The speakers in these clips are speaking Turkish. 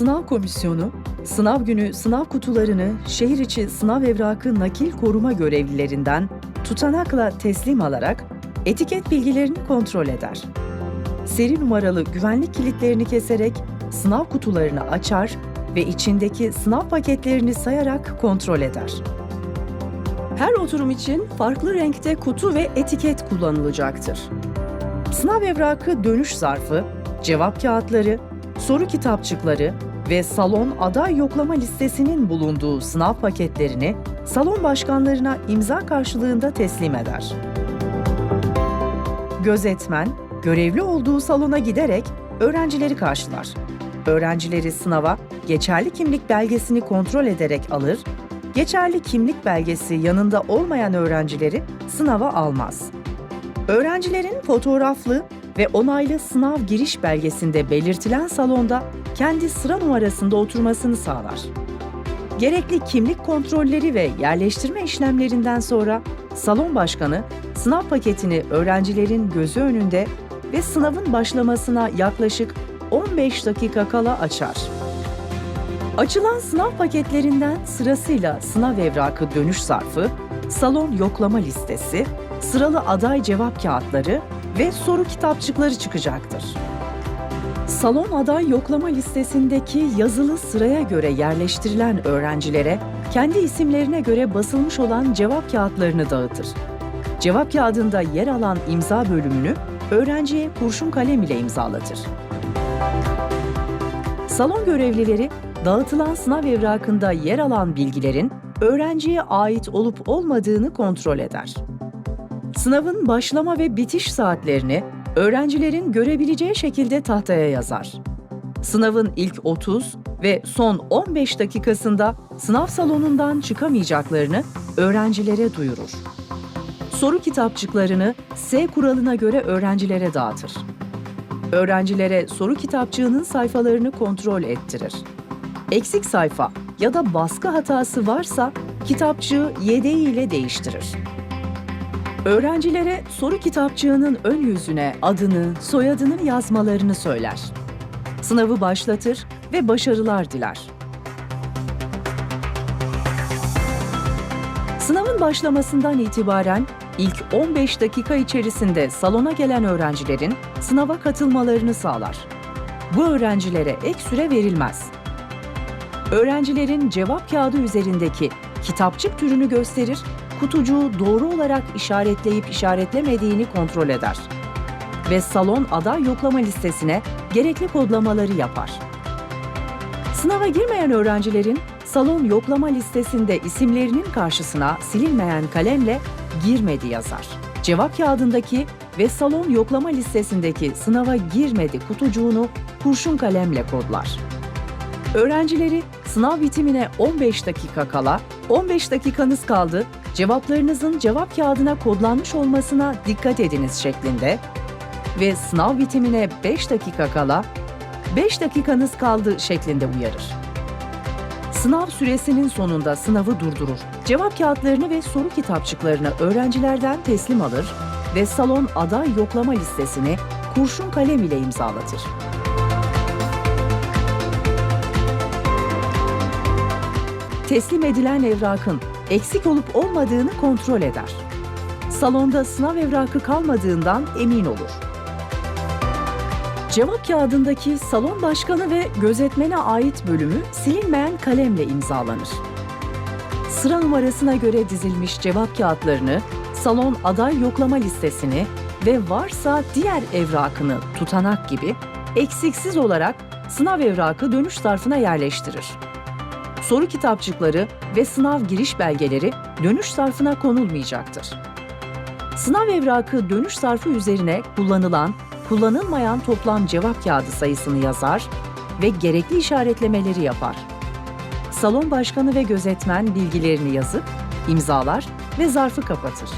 Sınav Komisyonu, sınav günü sınav kutularını şehir içi sınav evrakı nakil koruma görevlilerinden tutanakla teslim alarak etiket bilgilerini kontrol eder. Seri numaralı güvenlik kilitlerini keserek sınav kutularını açar ve içindeki sınav paketlerini sayarak kontrol eder. Her oturum için farklı renkte kutu ve etiket kullanılacaktır. Sınav evrakı dönüş zarfı, cevap kağıtları, soru kitapçıkları ve salon aday yoklama listesinin bulunduğu sınav paketlerini salon başkanlarına imza karşılığında teslim eder. Gözetmen, görevli olduğu salona giderek öğrencileri karşılar. Öğrencileri sınava geçerli kimlik belgesini kontrol ederek alır, geçerli kimlik belgesi yanında olmayan öğrencileri sınava almaz. Öğrencilerin fotoğraflı ve onaylı sınav giriş belgesinde belirtilen salonda kendi sıra numarasında oturmasını sağlar. Gerekli kimlik kontrolleri ve yerleştirme işlemlerinden sonra salon başkanı sınav paketini öğrencilerin gözü önünde ve sınavın başlamasına yaklaşık 15 dakika kala açar. Açılan sınav paketlerinden sırasıyla sınav evrakı dönüş zarfı, salon yoklama listesi, sıralı aday cevap kağıtları ve soru kitapçıkları çıkacaktır. Salon aday yoklama listesindeki yazılı sıraya göre yerleştirilen öğrencilere kendi isimlerine göre basılmış olan cevap kağıtlarını dağıtır. Cevap kağıdında yer alan imza bölümünü öğrenciye kurşun kalem ile imzalatır. Salon görevlileri dağıtılan sınav evrakında yer alan bilgilerin öğrenciye ait olup olmadığını kontrol eder. Sınavın başlama ve bitiş saatlerini öğrencilerin görebileceği şekilde tahtaya yazar. Sınavın ilk 30 ve son 15 dakikasında sınav salonundan çıkamayacaklarını öğrencilere duyurur. Soru kitapçıklarını S kuralına göre öğrencilere dağıtır. Öğrencilere soru kitapçığının sayfalarını kontrol ettirir. Eksik sayfa ya da baskı hatası varsa kitapçığı yedeği ile değiştirir. Öğrencilere soru kitapçığının ön yüzüne adını, soyadını yazmalarını söyler. Sınavı başlatır ve başarılar diler. Sınavın başlamasından itibaren ilk 15 dakika içerisinde salona gelen öğrencilerin sınava katılmalarını sağlar. Bu öğrencilere ek süre verilmez. Öğrencilerin cevap kağıdı üzerindeki kitapçık türünü gösterir, kutucuğu doğru olarak işaretleyip işaretlemediğini kontrol eder. Ve salon aday yoklama listesine gerekli kodlamaları yapar. Sınava girmeyen öğrencilerin salon yoklama listesinde isimlerinin karşısına silinmeyen kalemle girmedi yazar. Cevap kağıdındaki ve salon yoklama listesindeki sınava girmedi kutucuğunu kurşun kalemle kodlar. Öğrencileri sınav bitimine 15 dakika kala, 15 dakikanız kaldı, cevaplarınızın cevap kağıdına kodlanmış olmasına dikkat ediniz şeklinde ve sınav bitimine 5 dakika kala, 5 dakikanız kaldı şeklinde uyarır. Sınav süresinin sonunda sınavı durdurur. Cevap kağıtlarını ve soru kitapçıklarını öğrencilerden teslim alır ve salon aday yoklama listesini kurşun kalem ile imzalatır. Teslim edilen evrakın eksik olup olmadığını kontrol eder. Salonda sınav evrakı kalmadığından emin olur. Cevap kağıdındaki salon başkanı ve gözetmene ait bölümü silinmeyen kalemle imzalanır. Sıra numarasına göre dizilmiş cevap kağıtlarını, salon aday yoklama listesini ve varsa diğer evrakını tutanak gibi eksiksiz olarak sınav evrakı dönüş zarfına yerleştirir. Soru kitapçıkları ve sınav giriş belgeleri dönüş zarfına konulmayacaktır. Sınav evrakı dönüş zarfı üzerine kullanılan, kullanılmayan toplam cevap kağıdı sayısını yazar ve gerekli işaretlemeleri yapar. Salon başkanı ve gözetmen bilgilerini yazıp imzalar ve zarfı kapatır.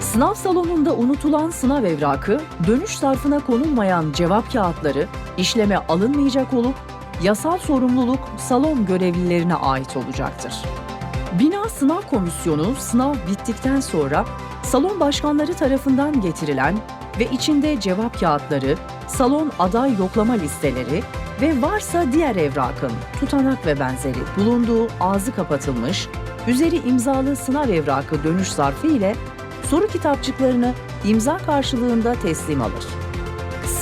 Sınav salonunda unutulan sınav evrakı, dönüş zarfına konulmayan cevap kağıtları işleme alınmayacak olup yasal sorumluluk salon görevlilerine ait olacaktır. Bina Sınav Komisyonu sınav bittikten sonra salon başkanları tarafından getirilen ve içinde cevap kağıtları, salon aday yoklama listeleri ve varsa diğer evrakın, tutanak ve benzeri bulunduğu ağzı kapatılmış, üzeri imzalı sınav evrakı dönüş zarfı ile soru kitapçıklarını imza karşılığında teslim alır.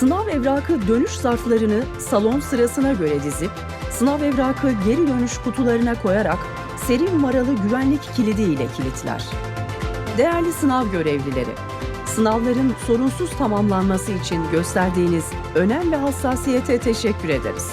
Sınav evrakı dönüş zarflarını salon sırasına göre dizip, sınav evrakı geri dönüş kutularına koyarak seri numaralı güvenlik kilidi ile kilitler. Değerli sınav görevlileri, sınavların sorunsuz tamamlanması için gösterdiğiniz önem ve hassasiyete teşekkür ederiz.